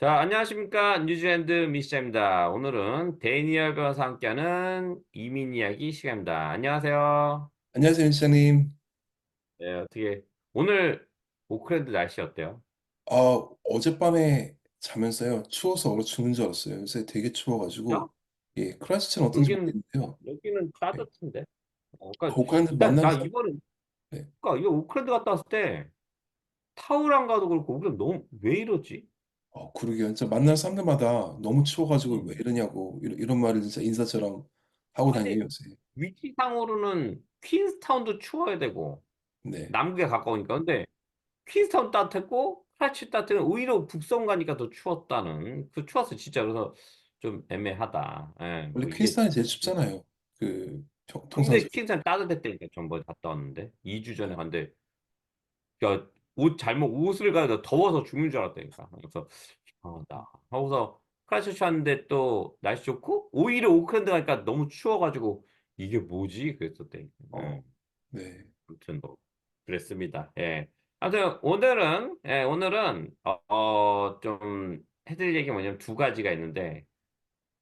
자, 안녕하십니까. 뉴질랜드 미시자입니다. 오늘은 데니얼 변호사 함께하는 이민 이야기 시간입니다. 안녕하세요. 안녕하세요, 시장님. 네, 어떻게, 오늘 오클랜드 날씨 어때요? 아, 어젯밤에 자면서요, 추워서 얼어 죽는 줄 알았어요. 요새 되게 야, 추워가지고, 예, 크라이스트는 어떤지 여기는, 어, 모르겠는데요. 여기는 네. 따뜻한데? 어, 그러니까, 오클랜드 만나는 나 이번에, 네. 그러니까 이거 오클랜드 갔다 왔을 때, 타우랑 가도 그렇고, 우리가 너무, 왜 이러지? 어, 그러게요. 진짜 만나는 사람들마다 너무 추워가지고 왜 음. 이러냐고, 이런, 이런 말을 진짜 인사처럼 하고 다녀요, 요새. 위치상으로는 퀸스타운도 추워야 되고, 네. 남극에 가까우니까. 근데, 퀸스타운 따뜻했고 크라이치 따뜻한 오히려 북섬 가니까 더 추웠다는 그 추웠어 진짜 그래서 좀 애매하다. 예, 원래 뭐 이게 퀸스탄이 제일 춥잖아요. 그, 평, 근데 통상적으로. 퀸스타운 따뜻했다니까 전번에 갔다 왔는데 2주 전에 갔는데 야 옷 잘못 옷을 가야 더워서 죽는 줄 알았다니까. 그래서 이상하다. 하고서 크라이치 왔는데 또 날씨 좋고 오히려 오클랜드 가니까 너무 추워가지고 이게 뭐지 그랬었대. 어, 예. 네. 아무튼 뭐 그랬습니다. 예. 아무튼 오늘은 예, 오늘은 어, 어, 좀 해드릴 얘기 뭐냐면 두 가지가 있는데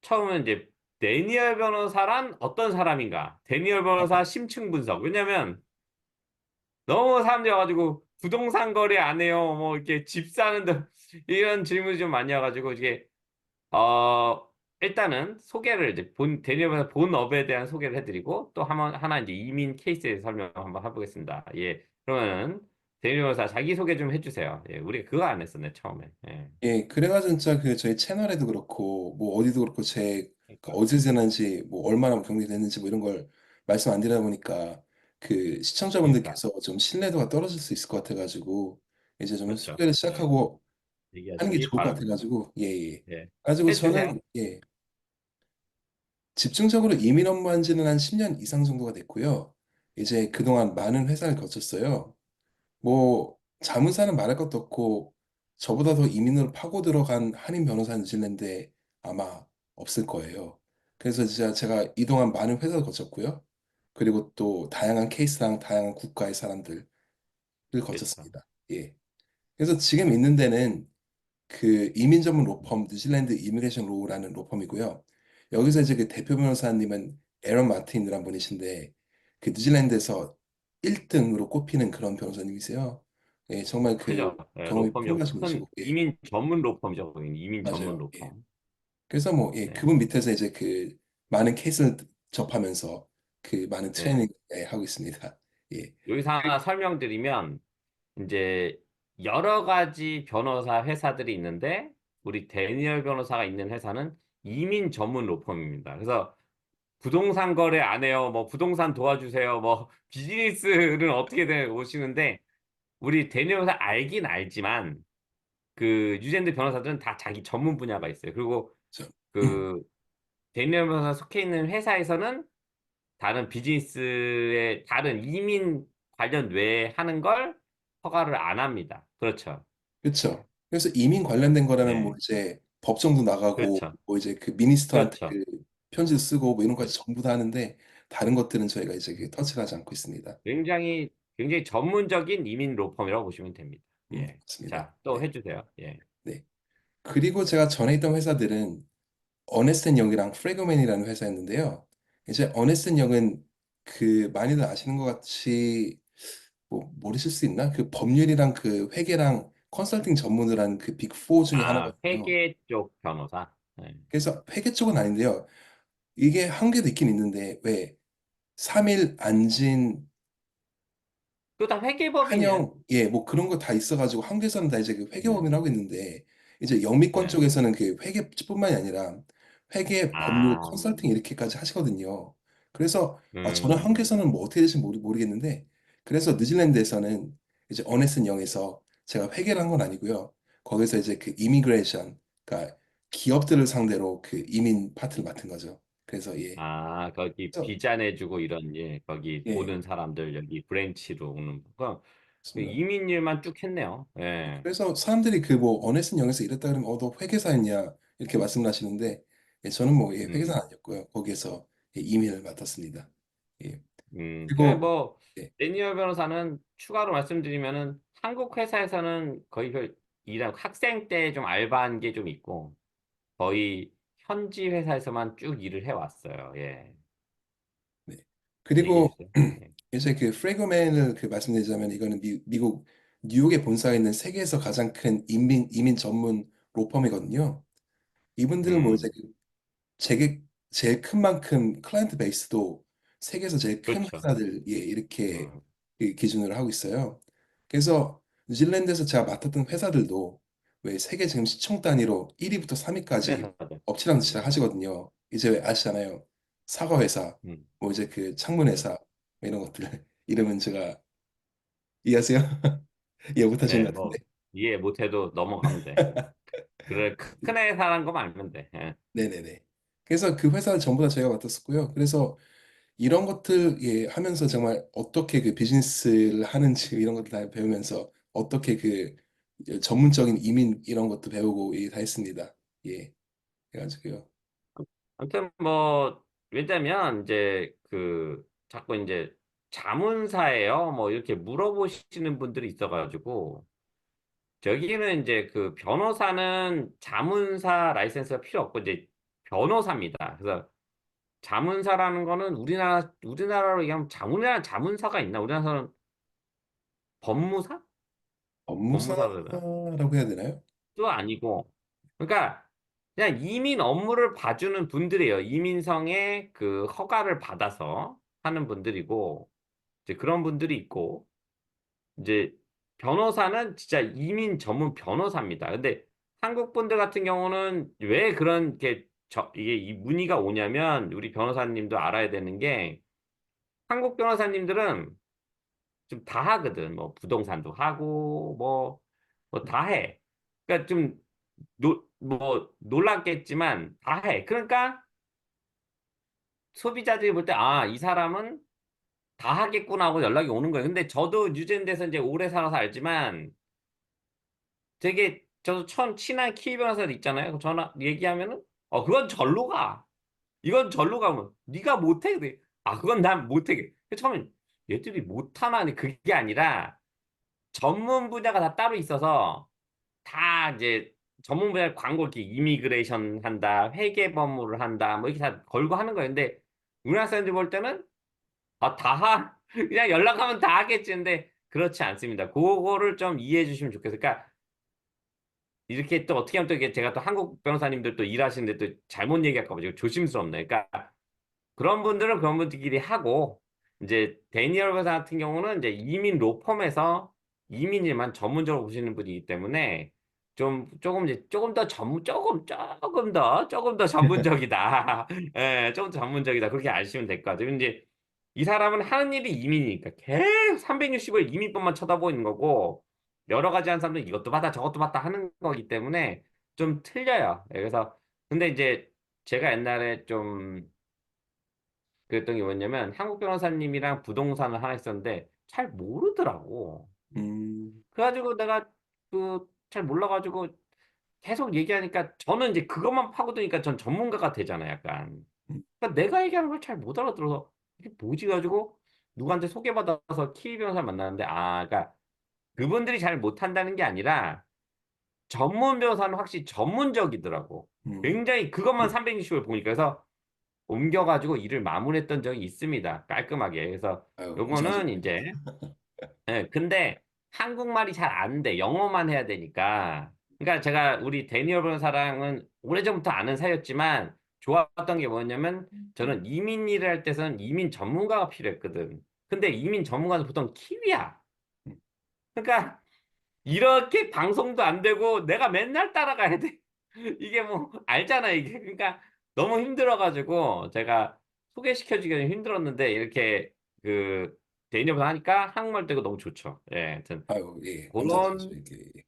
처음은 이제 데니얼 변호사란 어떤 사람인가? 데니얼 변호사 심층 분석. 왜냐면 너무 사람들이 와가지고 부동산 거래 안 해요. 뭐 이렇게 집 사는데 이런 질문이 좀 많이 와가지고 이게 어 일단은 소개를 이제 본 대리점에서 본 업에 대한 소개를 해드리고 또 하나 하나 이제 이민 케이스에 설명 한번 해보겠습니다. 예, 그러면은 대리점에서 자기 소개 좀 해주세요. 예, 우리가 그거 안 했었네 처음에. 예, 예, 그래가지고 진짜 그 저희 채널에도 그렇고 뭐 어디도 그렇고 제그 그러니까 어디서 지냈는지 뭐 얼마나 경력됐는지 뭐 이런 걸 말씀 안 드리다 보니까 그 그러니까 시청자분들께서 좀 신뢰도가 떨어질 수 있을 것 같아가지고 이제 좀 그렇죠. 소개를 예, 시작하고 하는 게 얘기하시기 좋을 것 바랍니다. 같아가지고 예, 예. 예, 가지고 해주세요. 저는 예, 집중적으로 이민 업무한 지는 한 10년 이상 정도가 됐고요. 이제 그동안 많은 회사를 거쳤어요. 뭐 자문사는 말할 것도 없고 저보다 더 이민으로 파고 들어간 한인 변호사 뉴질랜드에 아마 없을 거예요. 그래서 진짜 제가 이동안 많은 회사를 거쳤고요. 그리고 또 다양한 케이스랑 다양한 국가의 사람들을 그렇죠. 거쳤습니다. 예. 그래서 지금 있는 데는 그 이민 전문 로펌 뉴질랜드 이미그레이션 로우라는 로펌이고요. 여기서 이제 그 대표 변호사님은 에런 마틴이라는 분이신데 그 뉴질랜드에서 1등으로 꼽히는 그런 변호사님이세요. 예, 정말 그 크죠. 예, 경험이 로펌이요. 풍부하신 큰 분이시고, 예, 이민 전문 로펌이죠. 거기는 이민 전문 맞아요. 예. 로펌. 그래서 뭐, 예, 네, 그분 밑에서 이제 그 많은 케이스를 접하면서 그 많은 네. 트레이닝 예, 하고 있습니다. 예, 여기서 하나 설명드리면 이제 여러 가지 변호사 회사들이 있는데 우리 데니얼 변호사가 있는 회사는 이민 전문 로펌입니다. 그래서 부동산 거래 안 해요. 뭐 부동산 도와주세요. 뭐 비즈니스는 어떻게 돼 오시는데 우리 데니얼 변호사 알긴 알지만 그 뉴질랜드 변호사들은 다 자기 전문 분야가 있어요. 그리고 저, 그 데니얼 변호사 속해 있는 회사에서는 다른 비즈니스의 다른 이민 관련 외에 하는 걸 허가를 안 합니다. 그렇죠. 네. 그렇죠. 그래서 이민 관련된 거라면 뭐 네. 이제 법정도 나가고 그렇죠. 뭐 이제 그 미니스터한테 그렇죠. 그 편지도 쓰고 뭐 이런 그렇죠. 전부 다 하는데 다른 것들은 저희가 이제 그 터치를 하지 않고 있습니다. 굉장히 굉장히 전문적인 이민 로펌이라고 보시면 됩니다. 음, 예. 맞습니다. 자, 또 네. 해주세요. 예. 네. 그리고 제가 전에 있던 회사들은 어네스텐 영이랑 프레그맨이라는 회사였는데요. 이제 어네스텐 영은 그 많이들 아시는 것 같이 뭐 모르실 수 있나? 그 법률이랑 그 회계랑 컨설팅 전문을 한 그 빅4 중에 아, 하나거든요. 회계 쪽 변호사. 예. 그래서 회계 쪽은 아닌데요. 이게 한계도 있긴 있는데 왜 3일 안진 그다 회계법인이야. 한영 예 뭐 그런 거 다 있어가지고 한국에서는 다 이제 그 네. 회계법인 하고 있는데 이제 영미권 네. 쪽에서는 그 회계뿐만이 아니라 회계 법률 아, 컨설팅 이렇게까지 하시거든요. 그래서 아, 저는 음, 한국에서는 뭐 어떻게 모르, 모르겠는데 그래서 뉴질랜드에서는 이제 어네슨 영에서 제가 회계를 한 건 아니고요. 거기서 이제 그 이미그레이션 그러니까 기업들을 상대로 그 이민 파트를 맡은 거죠. 그래서 예. 아, 거기 그래서 비자 내주고 이런, 예, 거기 예. 오는 사람들 여기 브랜치로 오는 거. 그 맞습니다. 이민일만 쭉 했네요. 예. 그래서 사람들이 그 뭐 어네슨 영에서 일했다 그러면 어 너 회계사였냐 이렇게 말씀을 하시는데 예, 저는 뭐 예, 음. 회계사는 아니었고요. 거기에서 예, 이민을 맡았습니다. 예. 음, 그리고 뭐, 예, 데니얼 변호사는 추가로 말씀드리면은 한국 회사에서는 거의 그 일한 학생 때 좀 알바한 게 좀 있고 거의 현지 회사에서만 쭉 일을 해왔어요. 예. 네. 얘기해 그리고 주세요. 예. 이제 그 프레그맨을 그 말씀드리자면 이거는 미, 미국 뉴욕에 본사가 있는 세계에서 가장 큰 이민 이민 전문 로펌이거든요. 이분들은 뭐 이제 음, 그 제게 제일 큰 만큼 클라이언트 베이스도 세계에서 제일 큰 그렇죠. 회사들 예 이렇게 음, 그 기준으로 하고 있어요. 그래서 뉴질랜드에서 제가 맡았던 회사들도 왜 세계 지금 시총 단위로 1위부터 3위까지 회사들. 엎치락 음, 뒤치락 하시거든요. 이제 왜 아시잖아요. 사과 회사, 음, 뭐 이제 그 창문 네. 회사 뭐 이런 것들 이름은 제가 이해하세요? 이해 못하시는 네, 것 같은데. 뭐 이해 못해도 넘어가면 돼. 그래 큰 회사란 거 말면 돼. 예. 네네네. 그래서 그 회사를 전부 다 제가 맡았었고요. 그래서 이런 것들 예, 하면서 정말 어떻게 그 비즈니스를 하는지 이런 것들 다 배우면서 어떻게 그 전문적인 이민 이런 것도 배우고 예, 다 했습니다. 예, 그래가지고요. 아무튼 뭐 왜냐면 이제 그 자꾸 이제 자문사예요. 뭐 이렇게 물어보시는 분들이 있어가지고 저기는 이제 그 변호사는 자문사 라이센스가 필요 없고 이제 변호사입니다. 그래서 자문사라는 거는 우리나라 우리나라로 얘기하면 자문이나 자문사가 있나? 우리나라는 법무사? 업무사라고 해야 되나요? 또 아니고 그러니까 그냥 이민 업무를 봐주는 분들이에요. 이민성의 그 허가를 받아서 하는 분들이고 이제 그런 분들이 있고 이제 변호사는 진짜 이민 전문 변호사입니다. 근데 한국 분들 같은 경우는 왜 그런 게 저, 이게 이 문의가 오냐면 우리 변호사님도 알아야 되는 게 한국 변호사님들은 좀 다 하거든. 뭐 부동산도 하고 뭐 뭐 다 해. 그러니까 좀 노, 뭐 놀랐겠지만 다 해. 그러니까 소비자들이 볼 때 아, 이 사람은 다 하겠구나 하고 연락이 오는 거예요. 근데 저도 뉴질랜드에서 이제 오래 살아서 알지만 되게 저도 처음 친한 키위 변호사들 있잖아요. 그 전화 얘기하면은 어 그건 절로 가. 이건 절로 가면 네가 못해. 그래. 아 그건 난 못해. 처음엔 얘들이 근데 그게 아니라 전문 분야가 다 따로 있어서 다 이제 전문 분야 광고 이렇게 이미그레이션 한다, 회계 법무를 한다, 뭐 이렇게 다 걸고 하는. 근데 우리나라 사람들이 볼 때는 아, 다 하? 그냥 연락하면 다 하겠지. 근데 그렇지 않습니다. 그거를 좀 이해해 주시면 좋겠어요. 그러니까 이렇게 또 어떻게 하면 또 이게 제가 또 한국 변호사님들 또 일하시는데 또 잘못 얘기할까 봐 지금 조심스럽네. 그러니까 그런 분들은 그런 분들끼리 하고 이제 데니얼 변호사 같은 경우는 이제 이민 로펌에서 이민일만 전문적으로 보시는 분이기 때문에 좀 조금 이제 조금 더 전문 조금 조금 더 조금 더 전문적이다. 예, 조금 더 전문적이다. 그렇게 아시면 될 것 같아요. 이제 이 사람은 하는 일이 이민이니까 계속 365일 이민법만 쳐다보는 거고 여러 가지 하는 사람들은 이것도 받아 저것도 받다 하는 거기 때문에 좀 틀려요. 예, 그래서 근데 이제 제가 옛날에 좀 그랬던 게 뭐냐면 한국 변호사님이랑 부동산을 하나 했었는데 잘 모르더라고. 음, 그래가지고 내가 그 잘 몰라가지고 계속 얘기하니까 저는 이제 그것만 파고드니까 전 전문가가 되잖아요, 약간. 음, 그러니까 내가 얘기하는 걸 잘 못 알아들어서 이게 뭐지 가지고 누구한테 소개받아서 키위 변호사를 만나는데 아, 그러니까 그분들이 잘 못한다는 게 아니라 전문 변호사는 확실히 전문적이더라고. 음. 굉장히 그것만 예. 360을 보니까 그래서 옮겨가지고 일을 마무리했던 적이 있습니다. 깔끔하게. 그래서 아유, 요거는. 이제 예, 근데 한국말이 잘 안 돼. 영어만 해야 되니까. 그러니까 제가 우리 데니얼 변호사랑은 오래전부터 아는 사이였지만 좋았던 게 뭐냐면 저는 이민 일을 할 때는 이민 전문가가 필요했거든. 근데 이민 전문가는 보통 키위야. 음, 그러니까 이렇게 방송도 안 되고 내가 맨날 따라가야 돼. 이게 뭐 알잖아 이게. 그러니까 너무 힘들어가지고 제가 소개시켜주기가 좀 힘들었는데 이렇게 그 대인협을 하니까 한국말 되고 너무 좋죠. 예, 하여튼 아유, 예, 감사드리죠. 그런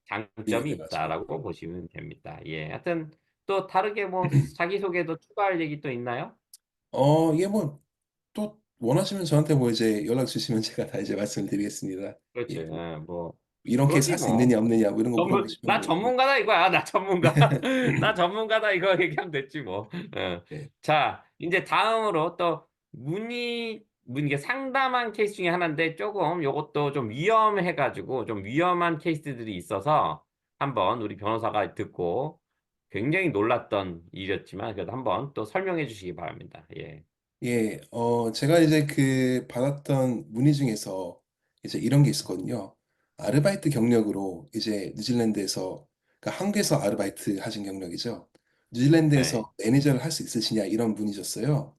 장점이 리뷰해가지고. 있다라고 보시면 됩니다. 예, 하여튼 또 다르게 뭐 자기소개도 추가할 얘기 또 있나요? 어, 이게 뭐, 또 원하시면 저한테 뭐 이제 연락 주시면 제가 다 이제 말씀드리겠습니다. 그렇지. 예, 뭐, 예, 뭐 이런 케이스 그러지 할 수 뭐. 있느냐, 없느냐, 뭐 이런 거 전문, 물어보시면 나 뭐, 예. 전문가다 이거야. 나 전문가. 나 전문가다 이거 얘기하면 됐지 뭐. 어. 예. 자, 이제 다음으로 또 문의, 문 이게 상담한 케이스 중에 하나인데 조금 요것도 좀 위험해 가지고 좀 위험한 케이스들이 있어서 한번 우리 변호사가 듣고 굉장히 놀랐던 일이었지만 그래도 한번 또 설명해 주시기 바랍니다. 예. 예, 어, 제가 이제 그 받았던 문의 중에서 이제 이런 게 있었거든요. 아르바이트 경력으로 이제 뉴질랜드에서, 그러니까 한국에서 아르바이트 하신 경력이죠. 네. 뉴질랜드에서 매니저를 할 수 있으시냐 이런 문의셨어요.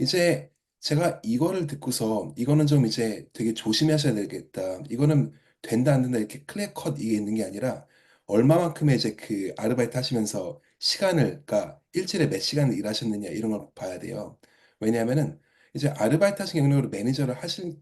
이제 제가 이거를 듣고서 이거는 좀 이제 되게 조심하셔야 되겠다. 이거는 된다 안 된다 이렇게 클리어 컷 이게 있는 게 아니라 얼마만큼의 이제 그 아르바이트 하시면서 시간을 그러니까 일주일에 몇 시간을 일하셨느냐 이런 걸 봐야 돼요. 왜냐하면은 이제 아르바이트 하신 경력으로 매니저를 하실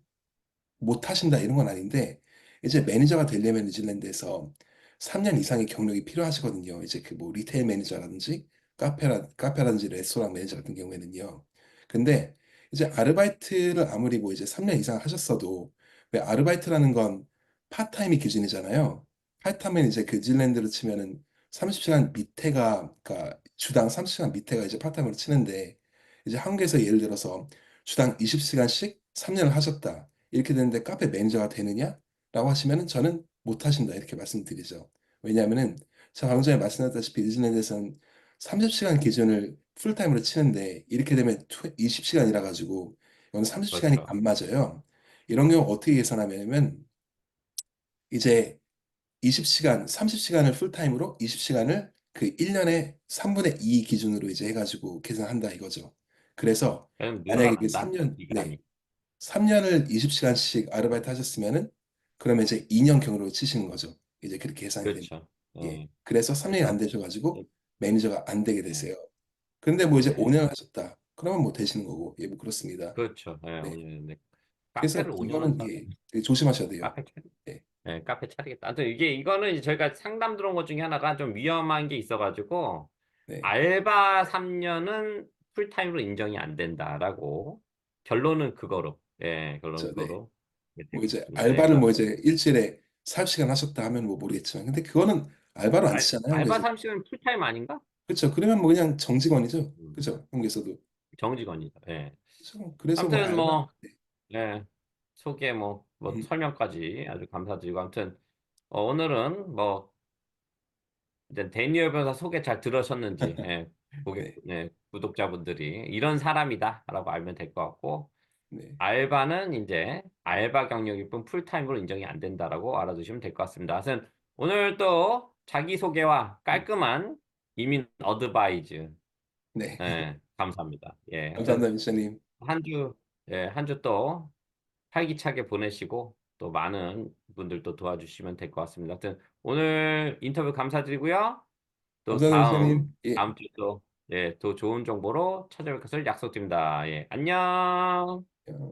못 하신다 이런 건 아닌데 이제 매니저가 되려면 뉴질랜드에서 3년 이상의 경력이 필요하시거든요. 이제 그 뭐 리테일 매니저라든지 카페라 카페라든지 레스토랑 매니저 같은 경우에는요. 근데 이제 아르바이트를 아무리 뭐 이제 3년 이상 하셨어도 왜 아르바이트라는 건 파타임이 기준이잖아요. 파타임은 이제 그 뉴질랜드로 치면은 30시간 밑에가 그러니까 주당 30시간 밑에가 이제 파타임으로 치는데 이제 한국에서 예를 들어서 주당 20시간씩 3년을 하셨다. 이렇게 되는데 카페 매니저가 되느냐? 라고 하시면은 저는 못 하신다. 이렇게 말씀드리죠. 왜냐하면은 제가 방금 전에 말씀드렸다시피 뉴질랜드에서는 30시간 기준을 풀타임으로 치는데 이렇게 되면 20시간이라 가지고 이건 30시간이 그렇죠. 안 맞아요. 이런 경우 어떻게 계산하냐면 이제 20시간, 30시간을 풀타임으로 20시간을 그 1년에 3분의 2 기준으로 이제 해가지고 계산한다 이거죠. 그래서 만약에 그 늘어난다. 3년, 네. 기간이. 3년을 20시간씩 아르바이트 하셨으면은 그러면 이제 2년 경으로 치시는 거죠. 이제 그렇게 계산이 됩니다. 그렇죠. 예. 어, 그래서 3년이 안 되셔가지고 매니저가 안 되게 네. 되세요. 그런데 뭐 이제 네. 5년 하셨다. 그러면 뭐 되시는 거고. 예, 뭐 그렇습니다. 그렇죠. 예, 네. 오늘 네. 그래서 카페를 5년 한 이거는 예, 되게 조심하셔야 돼요. 카페 차리, 예, 네, 카페 차리겠다. 아무튼 이게 이거는 이제 저희가 상담 들어온 것 중에 하나가 좀 위험한 게 있어가지고 네, 알바 3년은 풀타임으로 인정이 안 된다라고 결론은 그거로 예, 결론은 그렇죠. 네. 그거로 네, 뭐 이제 알바를 뭐 이제 일주일에 40시간 하셨다 하면 뭐 모르겠지만, 근데 그거는 알바로 안 알, 치잖아요. 알바 그래서 30은 풀타임 아닌가? 그렇죠. 그러면 뭐 그냥 정직원이죠. 음, 그렇죠. 한국에서도. 정직원이죠. 예. 그렇죠. 그래서 뭐 아무튼 알바. 뭐 예, 소개 뭐, 뭐 음, 설명까지 아주 감사드리고 아무튼 어, 오늘은 뭐 이제 데니얼 변호사 소개 잘 들으셨는지 예, 고객, 네, 예, 구독자분들이 이런 사람이다라고 알면 될 것 같고 네, 알바는 이제 알바 경력일 뿐 풀타임으로 인정이 안 된다라고 알아두시면 될 것 같습니다. 하여튼 오늘 또 자기소개와 음, 깔끔한 이민 어드바이즈 네. 예, 감사합니다. 예, 감사합니다, 미션님. 한 주, 예, 한 주 또 활기차게 보내시고 또 많은 분들 또 도와주시면 될 것 같습니다. 하여튼 오늘 인터뷰 감사드리고요. 또 감사합니다, 다음. 예. 다음 주또 예, 더 좋은 정보로 찾아뵐 것을 약속드립니다. 예, 안녕.